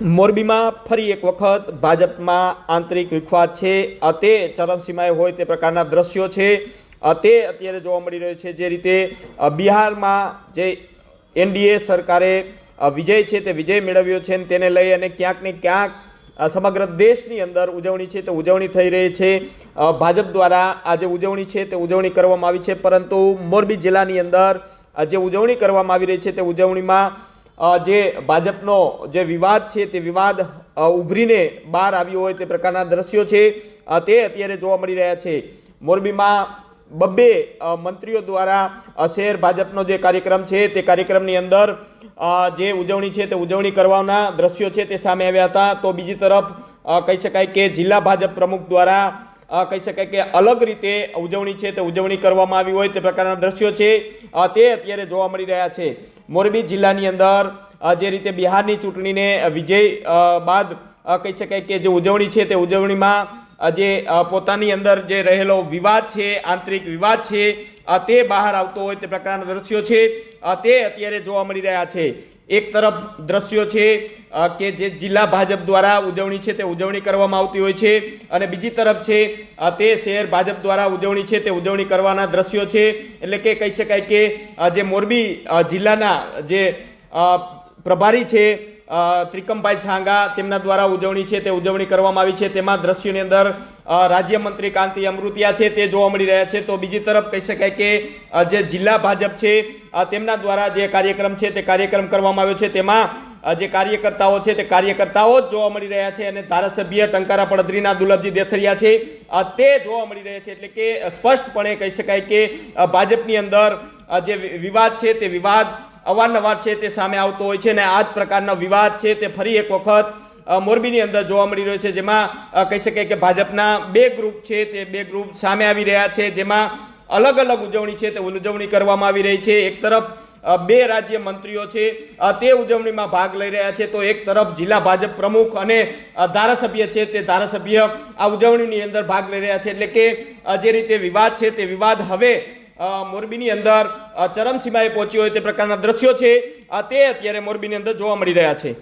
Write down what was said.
મોરબીમાં ફરી એક વખત ભાજપમાં આંતરિક વિખવાદ છે. તે ચરમસીમાએ હોય તે પ્રકારના દ્રશ્યો છે. તે અત્યારે જોવા મળી રહ્યો છે જે રીતે બિહારમાં જે એનડીએ સરકારે વિજય છે તે વિજય મેળવ્યો છે તેને લઈ અને ક્યાંક ને ક્યાંક સમગ્ર દેશની અંદર ઉજવણી છે તે ઉજવણી થઈ રહી છે. ભાજપ દ્વારા આ જે ઉજવણી છે તે ઉજવણી કરવામાં આવી છે. પરંતુ મોરબી જિલ્લાની અંદર જે ઉજવણી કરવામાં આવી રહી છે તે ઉજવણીમાં જે ભાજપનો જે વિવાદ છે તે વિવાદ ઉભરીને બહાર આવ્યો હોય તે પ્રકારના દ્રશ્યો છે. તે અત્યારે જોવા મળી રહ્યા છે. મોરબીમાં બબ્બે મંત્રીઓ દ્વારા શહેર ભાજપનો જે કાર્યક્રમ છે તે કાર્યક્રમની અંદર જે ઉજવણી છે તે ઉજવણી કરવાના દ્રશ્યો છે તે સામે આવ્યા હતા. તો બીજી તરફ કહી શકાય કે જિલ્લા ભાજપ પ્રમુખ દ્વારા કહી શકાય કે અલગ રીતે ઉજવણી છે, તે ઉજવણી કરવામાં આવી હોય તે પ્રકારના દ્રશ્યો છે. તે અત્યારે જોવા મળી રહ્યા છે. મોરબી જિલ્લાની અંદર જે રીતે બિહારની ચૂંટણીને વિજય બાદ કહી શકાય કે જે ઉજવણી છે તે ઉજવણીમાં જે પોતાની અંદર જે રહેલો વિવાદ છે, આંતરિક વિવાદ છે તે બહાર આવતો હોય તે પ્રકારના દ્રશ્યો છે. તે અત્યારે જોવા મળી રહ્યા છે. એક તરફ દ્રશ્યો છે કે જે જિલ્લા ભાજપ દ્વારા ઉજવણી છે તે ઉજવણી કરવામાં આવતી હોય છે અને બીજી તરફ છે તે શહેર ભાજપ દ્વારા ઉજવણી છે તે ઉજવણી કરવાના દ્રશ્યો છે. એટલે કે કહી શકાય કે જે મોરબી જિલ્લાના જે પ્રભારી છે ત્રિકમભાઈ છાંગા તેમના દ્વારા ઉજવણી છે, તે ઉજવણી કરવામાં આવી છે. તેમાં દ્રશ્યોની અંદર રાજ્યમંત્રી કાંતિ અમૃતિયા છે, તે જોવા મળી રહ્યા છે. તો બીજી તરફ કહી શકાય કે જે જિલ્લા ભાજપ છે તેમના દ્વારા જે કાર્યક્રમ છે, તે કાર્યક્રમ કરવામાં આવ્યો છે. તેમાં જે કાર્યકર્તાઓ છે, તે કાર્યકર્તાઓ જ જોવા મળી રહ્યા છે અને ધારાસભ્ય ટંકારા પડધરીના દુલભજી દેથરિયા છે. તે જોવા મળી રહ્યા છે એટલે કે સ્પષ્ટપણે કહી શકાય કે ભાજપની અંદર જે વિવાદ છે, તે વિવાદ અવારનવાર છે તે સામે આવતો હોય છે અને આ જ પ્રકારનો વિવાદ છે તે ફરી એક વખત મોરબીની અંદર જોવા મળી રહ્યો છે, જેમાં કહી શકાય કે ભાજપના બે ગ્રુપ છે તે બે ગ્રુપ સામે આવી રહ્યા છે, જેમાં અલગ અલગ ઉજવણી છે તે ઉજવણી કરવામાં આવી રહી છે. એક તરફ બે રાજ્ય મંત્રીઓ છે તે ઉજવણીમાં ભાગ લઈ રહ્યા છે. તો એક તરફ જિલ્લા ભાજપ પ્રમુખ અને ધારાસભ્ય છે તે ધારાસભ્ય આ ઉજવણીની અંદર ભાગ લઈ રહ્યા છે. એટલે કે જે રીતે વિવાદ છે તે વિવાદ હવે મોરબીની અંદર ચરમસીમાએ પહોંચ્યો હોય તે પ્રકારના દ્રશ્યો છે. તે અત્યારે મોરબીની અંદર જોવા મળી રહ્યા છે.